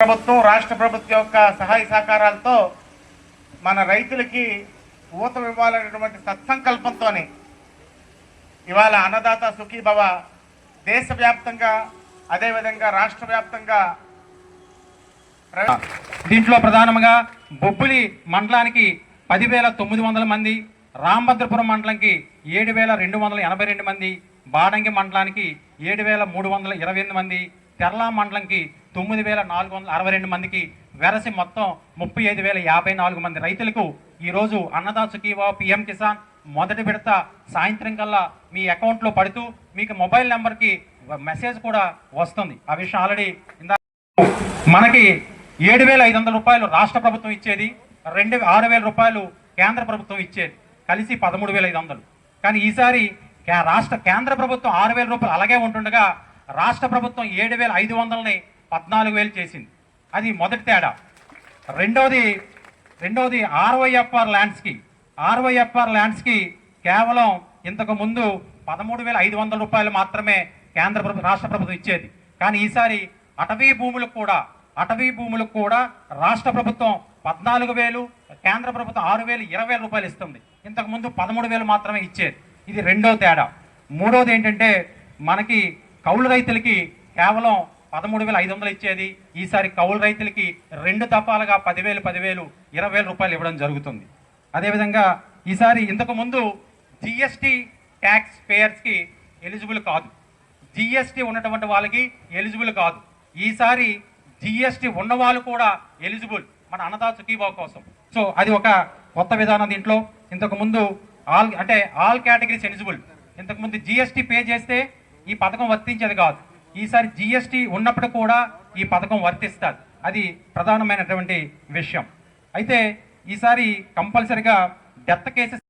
ప్రభుత్వం రాష్ట్ర ప్రభుత్వం యొక్క సహాయ సహకారాలతో మన రైతులకి ఊతం ఇవ్వాలనేటువంటి సత్సంకల్పంతో ఇవాళ అన్నదాత సుఖీభవ దేశవ్యాప్తంగా అదేవిధంగా రాష్ట్ర వ్యాప్తంగా దీంట్లో ప్రధానంగా బొబ్బులి మండలానికి పదివేల తొమ్మిది వందల మంది రామభద్రపురం మండలంకి ఏడు వేల రెండు వందల ఎనభై రెండు మంది బాడంగి మండలానికి ఏడు వేల మూడు వందల ఇరవై ఎనిమిది మంది తెరలా మండలంకి తొమ్మిది వేల నాలుగు వందల అరవై రెండు మందికి వెరసి మొత్తం ముప్పై ఐదు వేల యాభై నాలుగు మంది రైతులకు ఈరోజు అన్నదాత సుఖీవా పిఎం కిసాన్ మొదటి విడత సాయంత్రం కల్లా మీ అకౌంట్లో పడుతూ మీకు మొబైల్ నెంబర్కి మెసేజ్ కూడా వస్తుంది. ఆ విషయం ఆల్రెడీ ఇందా మనకి ఏడు వేల ఐదు వందల రూపాయలు రాష్ట్ర ప్రభుత్వం ఇచ్చేది రెండు ఆరు వేల రూపాయలు కేంద్ర ప్రభుత్వం ఇచ్చేది కలిసి పదమూడు వేల ఐదు వందలు. కానీ ఈసారి కే- రాష్ట్ర కేంద్ర ప్రభుత్వం ఆరు వేల రూపాయలు అలాగే ఉంటుండగా రాష్ట్ర ప్రభుత్వం ఏడు వేల ఐదు వందలని పద్నాలుగు వేలు చేసింది. అది మొదటి తేడా. రెండవది రెండవది ఆర్వైఎఫ్ఆర్ ల్యాండ్స్కి. ఆర్వైఎఫ్ఆర్ ల్యాండ్స్కి కేవలం ఇంతకు ముందు పదమూడు వేల ఐదు వందల రూపాయలు మాత్రమే కేంద్ర ప్రభుత్వం రాష్ట్ర ప్రభుత్వం ఇచ్చేది. కానీ ఈసారి అటవీ భూములకు కూడా అటవీ భూములకు కూడా రాష్ట్ర ప్రభుత్వం పద్నాలుగు వేలు కేంద్ర ప్రభుత్వం ఆరు వేలు ఇరవై వేల రూపాయలు ఇస్తుంది. ఇంతకుముందు పదమూడు వేలు మాత్రమే ఇచ్చేది. ఇది రెండో తేడా. మూడోది ఏంటంటే మనకి కౌలు రైతులకి కేవలం పదమూడు వేల ఐదు వందలు ఇచ్చేది. ఈసారి కౌలు రైతులకి రెండు తపాలుగా పదివేలు పదివేలు ఇరవై వేల రూపాయలు ఇవ్వడం జరుగుతుంది. అదేవిధంగా ఈసారి ఇంతకు ముందు జిఎస్టీ ట్యాక్స్ పేయర్స్కి ఎలిజిబుల్ కాదు. జిఎస్టీ ఉన్నటువంటి వాళ్ళకి ఎలిజిబుల్ కాదు. ఈసారి జిఎస్టీ ఉన్న వాళ్ళు కూడా ఎలిజిబుల్ మన అన్నదా సుఖీబాబు కోసం. సో అది ఒక కొత్త విధానం దీంట్లో. ఇంతకుముందు ఆల్ అంటే ఆల్ కేటగిరీస్ ఎలిజిబుల్. ఇంతకుముందు జిఎస్టీ పే చేస్తే ఈ పథకం వర్తించేది కాదు. ఈసారి జిఎస్టీ ఉన్నప్పుడు కూడా ఈ పథకం వర్తిస్తుంది అది ప్రధానమైనటువంటి విషయం. అయితే ఈసారి కంపల్సరిగా డెత్ కేసెస్